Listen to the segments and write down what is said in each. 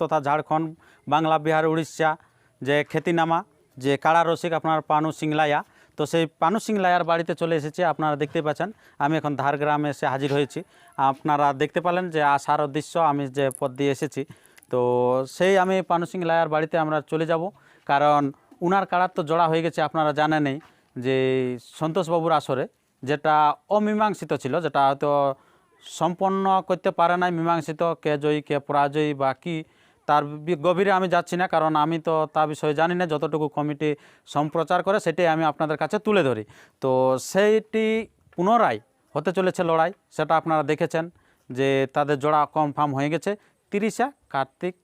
তথা ঝাড়খণ্ড, বাংলা, বিহার, উড়িষ্যা, যে খ্যাতিনামা যে কাড়া রসিক আপনার পানু সিংলাইয়া, তো সেই পানু সিংলাইয়ার বাড়িতে চলে এসেছি, আপনারা দেখতে পাচ্ছেন। আমি এখন ধারগ্রামে এসে হাজির হয়েছি। আপনারা দেখতে পেলেন যে আসার উদ্দেশ্য আমি যে পথ দিয়ে এসেছি। তো সেই আমি পানু সিংলাইয়ার বাড়িতে আমরা চলে যাব। কারণ উনার কাড়ার তো জড়া হয়ে গেছে, আপনারা জানেনই যে সন্তোষবাবুর আসরে, যেটা অমীমাংসিত ছিল, যেটা হয়তো সম্পন্ন করতে পারে নাই, মীমাংসিত, কে জয়ী, কে পরাজয়ী বা কি তার গভীরে আমি যাচ্ছি না, কারণ আমি তো তা বিষয়ে জানি না, যতটুকু কমিটি সম্প্রচার করে সেটাই আমি আপনাদের কাছে তুলে ধরি। তো সেইটি পুনরায় হতে চলেছে লড়াই, সেটা আপনারা দেখেছেন যে তাদের জোড়া কনফার্ম হয়ে গেছে। তিরিশা কার্তিক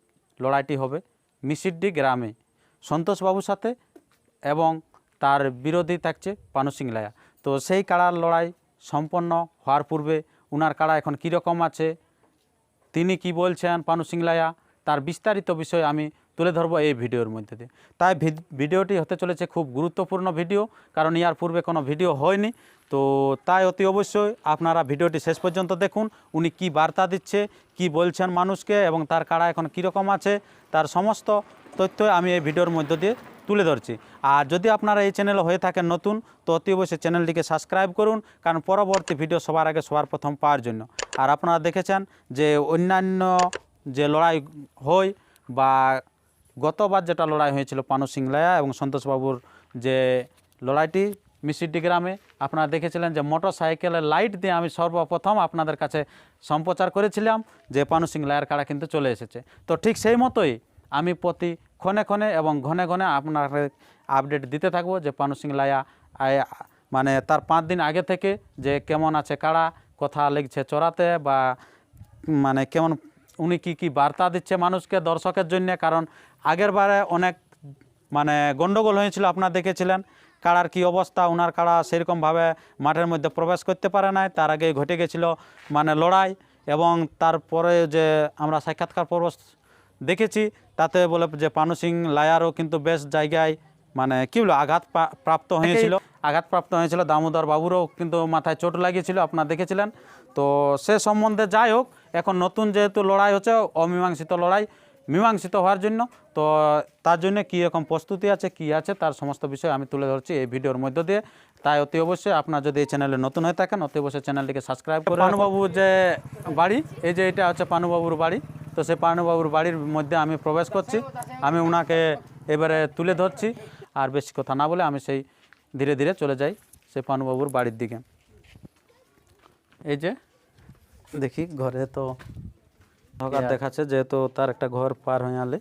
লড়াইটি হবে মিসিড্ডি গ্রামে। সন্তোষবাবুর সাথে এবং তার বিরোধী থাকছে পানু সিংলায়া তো সেই কাড়ার লড়াই সম্পন্ন হওয়ার পূর্বে উনার কাড়া এখন কীরকম আছে, তিনি কি বলছেন পানু সিংলায়া তার বিস্তারিত বিষয় আমি তুলে ধরবো এই ভিডিওর মধ্যে দিয়ে। তাই ভিড- ভিডিওটি হতে চলেছে খুব গুরুত্বপূর্ণ ভিডিও, কারণ ইয়ার পূর্বে কোনো ভিডিও হয়নি। তো তাই অতি অবশ্যই আপনারা ভিডিওটি শেষ পর্যন্ত দেখুন, উনি কি বার্তা দিচ্ছে, কি বলছেন মানুষকে এবং তার কাড়া এখন কীরকম আছে, তার সমস্ত তথ্য আমি এই ভিডিওর মধ্য দিয়ে তুলে ধরছি। আর যদি আপনারা এই চ্যানেল হয়ে থাকেন নতুন, তো অতি অবশ্যই চ্যানেলটিকে সাবস্ক্রাইব করুন, কারণ পরবর্তী ভিডিও সবার আগে সবার প্রথম পাওয়ার জন্য। আর আপনারা দেখেছেন যে অন্যান্য যে লড়াই হয় বা গতবার যেটা লড়াই হয়েছিল পানু সিংলায়া এবং সন্তোষবাবুর যে লড়াইটি মিসিডি গ্রামে, আপনারা দেখেছিলেন যে মোটর সাইকেলের লাইট দিয়ে আমি সর্বপ্রথম আপনাদের কাছে সম্প্রচার করেছিলাম যে পানু সিংলায়ার কাড়া কিন্তু চলে এসেছে। তো ঠিক সেই মতোই আমি প্রতি ক্ষণে ক্ষণে এবং ঘনে ঘনে আপনাকে আপডেট দিতে থাকব যে পানু সিংলায়া আয়- মানে তার পাঁচ দিন আগে থেকে যে কেমন আছে কাড়া, কথা লেগছে চড়াতে বা মানে কেমন উনি কি কি বার্তা দিচ্ছে মানুষকে দর্শকের জন্য? কারণ আগের বারে অনেক মানে গন্ডগোল হয়েছিল আপনারা দেখেছিলেন। কাড়ার কি অবস্থা ওনার কাড়া সেরকমভাবে মাঠের মধ্যে প্রবেশ করতে পারে নাই তার আগে ঘটে গেছিল মানে লড়াই। এবং তারপরে যে আমরা সাক্ষাৎকার পর্ব দেখেছি তাতে বলে যে পানু সিং লায়ারও কিন্তু বেশ জায়গায় মানে কি বলো আঘাত প্রাপ্ত হয়েছিল। আঘাতপ্রাপ্ত হয়েছিল দামোদর বাবুরও কিন্তু মাথায় চোট লাগিয়েছিল আপনারা দেখেছিলেন। তো সে সম্বন্ধে যাই হোক, এখন নতুন যেহেতু লড়াই হচ্ছে, অমীমাংসিত লড়াই, মীমাংসিত হওয়ার জন্য, তো তার জন্য কী রকম প্রস্তুতি আছে, কি আছে, তার সমস্ত বিষয় আমি তুলে ধরছি এই ভিডিওর মধ্য দিয়ে। তাই অতি অবশ্যই আপনার যদি এই চ্যানেলে নতুন হয়ে থাকেন, অতি অবশ্যই চ্যানেলটিকে সাবস্ক্রাইব করে পানুবাবুর যে বাড়ি, এই যে এটা হচ্ছে পানুবাবুর বাড়ি, তো সেই পানুবাবুর বাড়ির মধ্যে আমি প্রবেশ করছি। আমি ওনাকে এবারে তুলে ধরছি, আর বেশি কথা না বলে আমি সেই ধীরে ধীরে চলে যাই সেই পানুবাবুর বাড়ির দিকে। এই যে দেখি ঘরে তো ঢোকার দেখাচ্ছে যেহেতু তার একটা ঘর পার হয়ে আলে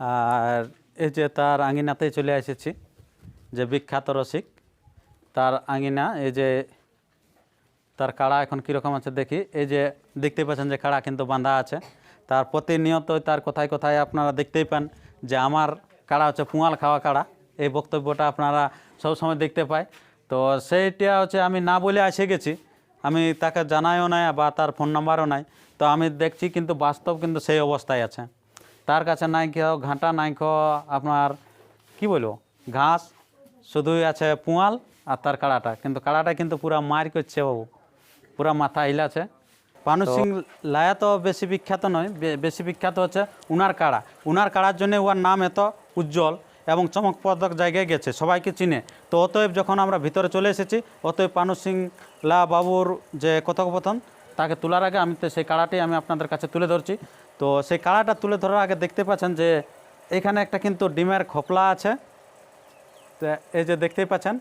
আর এই যে তার আঙিনাতেই চলে এসেছি যে বিখ্যাত রসিক। তার আঙিনা এই যে তার কাড়া এখন কীরকম আছে দেখি। এই যে দেখতে পাচ্ছেন যে কাড়া কিন্তু বাঁধা আছে। তার প্রতিনিয়তই তার কোথায় কোথায় আপনারা দেখতেই পান যে আমার কাড়া হচ্ছে পুঁয়াল খাওয়া কাড়া। এই বক্তব্যটা আপনারা সবসময় দেখতে পায়। তো সেইটা হচ্ছে আমি না বলে এসে গেছি আমি তাকে জানাইও নাই বা তার ফোন নাম্বারও নাই। তো আমি দেখছি কিন্তু বাস্তব কিন্তু সেই অবস্থায় আছে। তার কাছে নাই কেউ ঘাঁটা নাই কেউ আপনার কি বলব? ঘাস শুধুই আছে পুঁয়াল আর তার কাড়াটা। কিন্তু কাড়াটা কিন্তু পুরা মার করছে বাবু। পুরা মাথা হিলাছে পানু সিং লায়া তো বেশি বিখ্যাত নয় বে- বেশি বিখ্যাত হচ্ছে উনার কাড়া। উনার কাড়ার জন্য উনার নাম এত উজ্জ্বল এবং চমকপ্রদক জায়গায় গেছে, সবাইকে চিনে। তো অতএব যখন আমরা ভিতরে চলে এসেছি, অতএব পানু সিং লা বাবুর যে কথোপকথন, তাকে তোলার আগে আমি তো সেই কাড়াটি আমি আপনাদের কাছে তুলে ধরছি। তো সেই কাড়াটা তুলে ধরার আগে দেখতে পাচ্ছেন যে এখানে একটা কিন্তু ডিমের খোপলা আছে। তো এই যে দেখতেই পাচ্ছেন,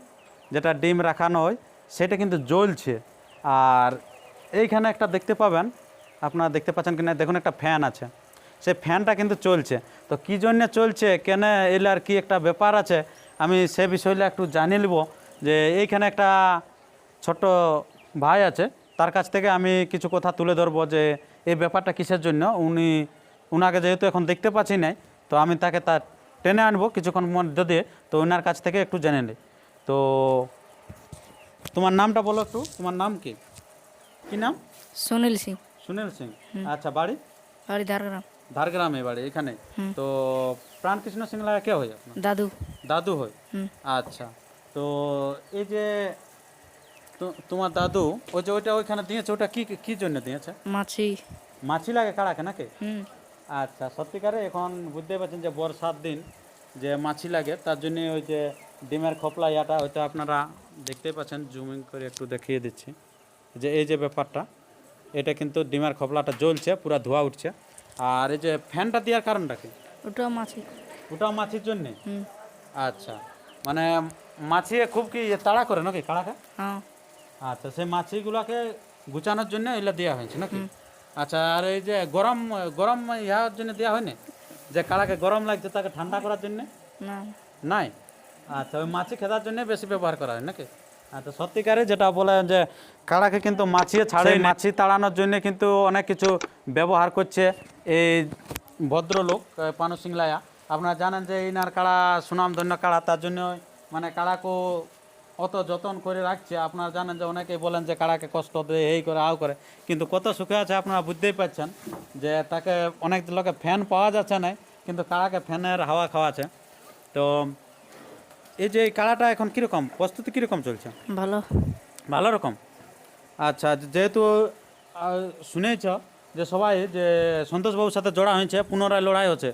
যেটা ডিম রাখানো হয়, সেটা কিন্তু জ্বলছে। আর এইখানে একটা দেখতে পাবেন, আপনারা দেখতে পাচ্ছেন কিনা, দেখুন একটা ফ্যান আছে। সেই ফ্যানটা কিন্তু চলছে। তো কী জন্য চলছে কেন এলে আর কি একটা ব্যাপার আছে আমি সে বিষয়টা একটু জানিয়ে নেব যে এইখানে একটা ছোট ভাই আছে তার কাছ থেকে আমি কিছু কথা তুলে ধরবো যে এই ব্যাপারটা কিসের জন্য উনি উনাকে যেহেতু এখন দেখতে পাচ্ছি নাই তো আমি তাকে তার টেনে আনব কিছুক্ষণ মধ্যে দিয়ে তো ওনার কাছ থেকে একটু জেনে নিই। তো তোমার নামটা বলো একটু তোমার নাম কি? কি নাম? সুনীল সিং। সুনীল সিং। আচ্ছা বাড়ি? বাড়ি ঝাড়গ্রাম ঝাড়গ্রামে বাড়ি এখানে তো প্রাণকৃষ্ণ সিং লাগা কে হয় আপনার? দাদু। দাদু হয়? আচ্ছা। তো এই যে তোমার দাদু ওই যে ওইটা ওইখানে দিয়েছে ওটা কি কি জন্য দিয়েছে? মাছি। মাছি লাগে কাড়াকে নাকি? আচ্ছা সত্যিকারে এখন বুঝতে পারছেন যে বর্ষার দিন যে মাছি লাগে তার জন্য ওই যে ডিমের খোপলা ইয়াটা হয়তো আপনারা দেখতেই পাচ্ছেন জুমিং করে একটু দেখিয়ে দিচ্ছি। যে এই যে ব্যাপারটা এটা কিন্তু ডিমের খোপলাটা জ্বলছে পুরো ধোয়া উঠছে। আর এই যে ফ্যানটা দেওয়ার কারণটা কি? ওটা মাছি। ওটাও মাছির জন্যে? আচ্ছা। মানে মাছি খুব কি তাড়া করে নাকি কাড়া খায় হ্যাঁ। আচ্ছা সেই মাছিগুলোকে গুছানোর জন্য এগুলো দেওয়া হয়েছে নাকি? আচ্ছা আর এই যে গরম গরম ইহার জন্য দেওয়া হয়নি? যে কাড়াকে গরম লাগছে তাকে ঠান্ডা করার জন্য? না। নাই? আচ্ছা ওই মাছি খেতার জন্য বেশি ব্যবহার করা হয় নাকি? আচ্ছা সত্যিকারে যেটা বলে যে কাড়াকে কিন্তু মাছিয়ে ছাড়ে মাছি তাড়ানোর জন্য কিন্তু অনেক কিছু ব্যবহার করছে এই ভদ্রলোক পানু সিংলায়া আপনারা জানেন যে ইনার কাড়া সুনামধন্য কাড়া তার জন্য মানে কাড়াকে অত যতন করে রাখছে। আপনারা জানেন যে অনেকেই বলেন যে কাড়াকে কষ্ট দেয় এই করে আও করে। কিন্তু কত সুখে আছে আপনারা বুঝতেই পারছেন যে তাকে অনেক লোকে ফ্যান পাওয়া যাচ্ছে না কিন্তু কাড়াকে ফ্যানের হাওয়া খাওয়াছে তো এই যে কাড়াটা এখন কীরকম? প্রস্তুতি কীরকম চলছে? ভালো। ভালো রকম? আচ্ছা যেহেতু শুনেছ যে সবাই যে সন্তোষবাবুর সাথে জড়া হয়েছে পুনরায় লড়াই হচ্ছে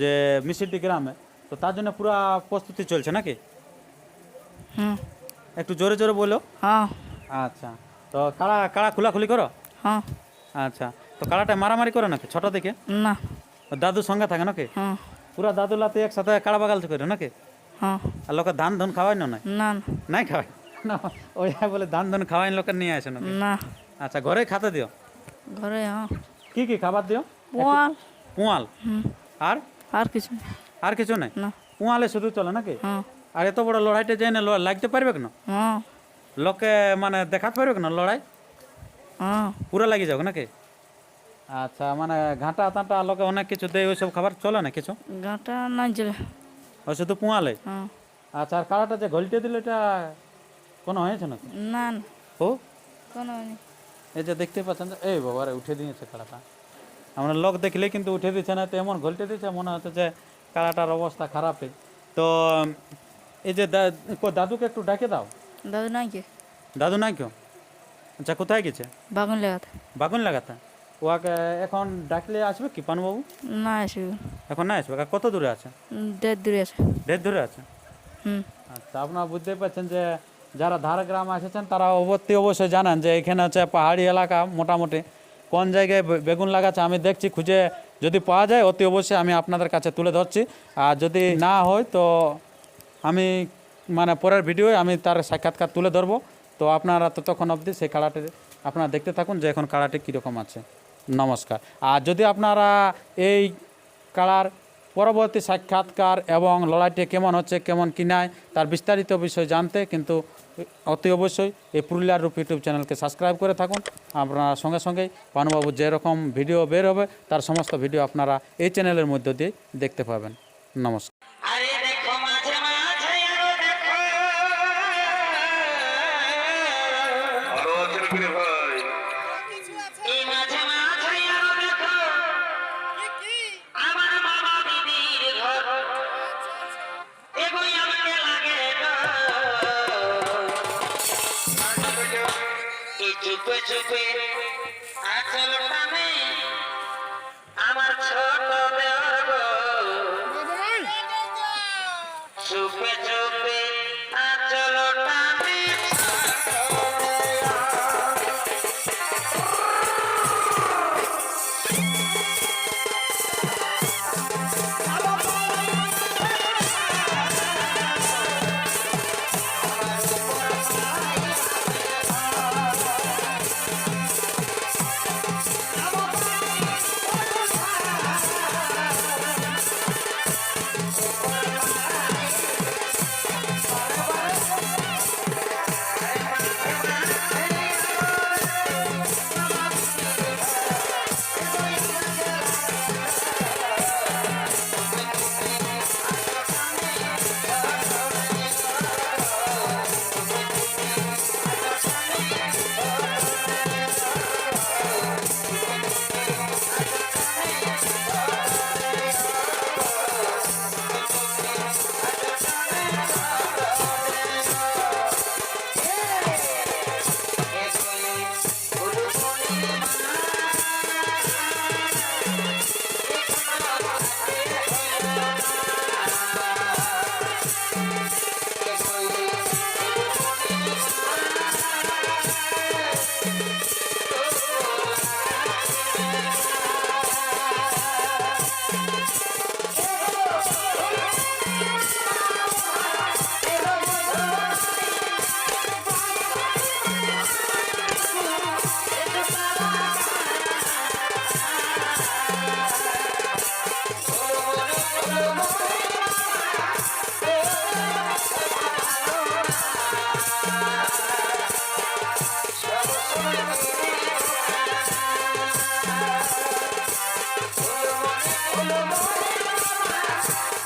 যে মিছিলটি গ্রামে তো তার জন্য পুরো প্রস্তুতি চলছে নাকি? হুম। একটু জোরে জোরে বলো। হ্যাঁ। আচ্ছা তো কাড়া কাড়া খোলাখুলি করো? হ্যাঁ। আচ্ছা তো কাড়াটা মারামারি করো নাকি ছোট থেকে না। দাদুর সঙ্গে থাকে নাকি? হ্যাঁ। পুরা দাদু লাতে একসাথে কাড়া বাগাল করে নাকি? আর লোকে ধান ধন খাওয়াই না না নাই খাওয়াই না ওই বলে ধান ধন খাওয়াই লোকে নিয়ে আসে নাকি? না। আচ্ছা ঘরে খাতে দিও? ঘরে হ্যাঁ। কি কি খাবার দিও? পোয়াল। পুয়াল? আর? আর কিছু আর কিছু নাই? না। পুয়ালে শুধু চলে নাকি? হ্যাঁ। আর এত বড় লড়াইটা যাই না লাগতে পারবে না হ্যাঁ। লোকে মানে দেখাতে পারবে না লড়াই? হ্যাঁ। পুরো লাগি যাও নাকি? আচ্ছা মানে ঘাঁটা তাঁটা লোকে অনেক কিছু দেয় ওইসব খাবার চলে না কিছু? গাঁটা না চলে। ওই শুধু পুয়ালে? হ্যাঁ। আচ্ছা আর কাড়াটা যে ঘলটে দিল এটা কোনো হয়েছে না না। ও কোনো হয়নি। এই যে দেখতে পাচ্ছেন এই বাবারে উঠে দিয়েছে কাড়াটা আমরা লোক দেখলে কিন্তু উঠে দিচ্ছে না তো এমন ঘলটে দিচ্ছে মনে হচ্ছে যে কাড়াটার অবস্থা খারাপই তো এই যে দাদুকে একটু ডাকে দাও। দাদু নাই কে? দাদু নাই কেউ? আচ্ছা কোথায় গেছে? বাগুন লাগাতে বাগুন লাগাতে ওকে এখন ডাকলে আসবে কি পানুবাবু? না আসবে। এখন না আসবে? কত দূরে আছে? দেড় দূরে আছে। ঢের দূরে আছে? হুম। আচ্ছা আপনারা বুঝতেই পারছেন যে যারা ধার গ্রামে এসেছেন তারা অবশ্যই অবশ্যই জানেন যে এখানে হচ্ছে পাহাড়ি এলাকা মোটামুটি। কোন জায়গায় বেগুন লাগাচ্ছে আমি দেখছি খুঁজে যদি পাওয়া যায় অতি অবশ্যই আমি আপনাদের কাছে তুলে ধরছি। আর যদি না হয় তো আমি মানে পরের ভিডিওয়ে আমি তার সাক্ষাৎকার তুলে ধরবো। তো আপনারা ততক্ষণ অবধি সেই কাড়াটি আপনারা দেখতে থাকুন যে এখন কাড়াটি কীরকম আছে। নমস্কার। আর যদি আপনারা এই কালার পরবর্তী সাক্ষাৎকার এবং লড়াইটি কেমন হচ্ছে, কেমন কি নাই, তার বিস্তারিত বিষয় জানতে কিন্তু অতি অবশ্যই এই পুরুলিয়ার রূপ ইউটিউব চ্যানেলকে সাবস্ক্রাইব করে থাকুন। আপনারা সঙ্গে সঙ্গেই পানুবাবু যেরকম ভিডিও বের হবে, তার সমস্ত ভিডিও আপনারা এই চ্যানেলের মধ্য দিয়ে দেখতে পাবেন। নমস্কার। Christmas.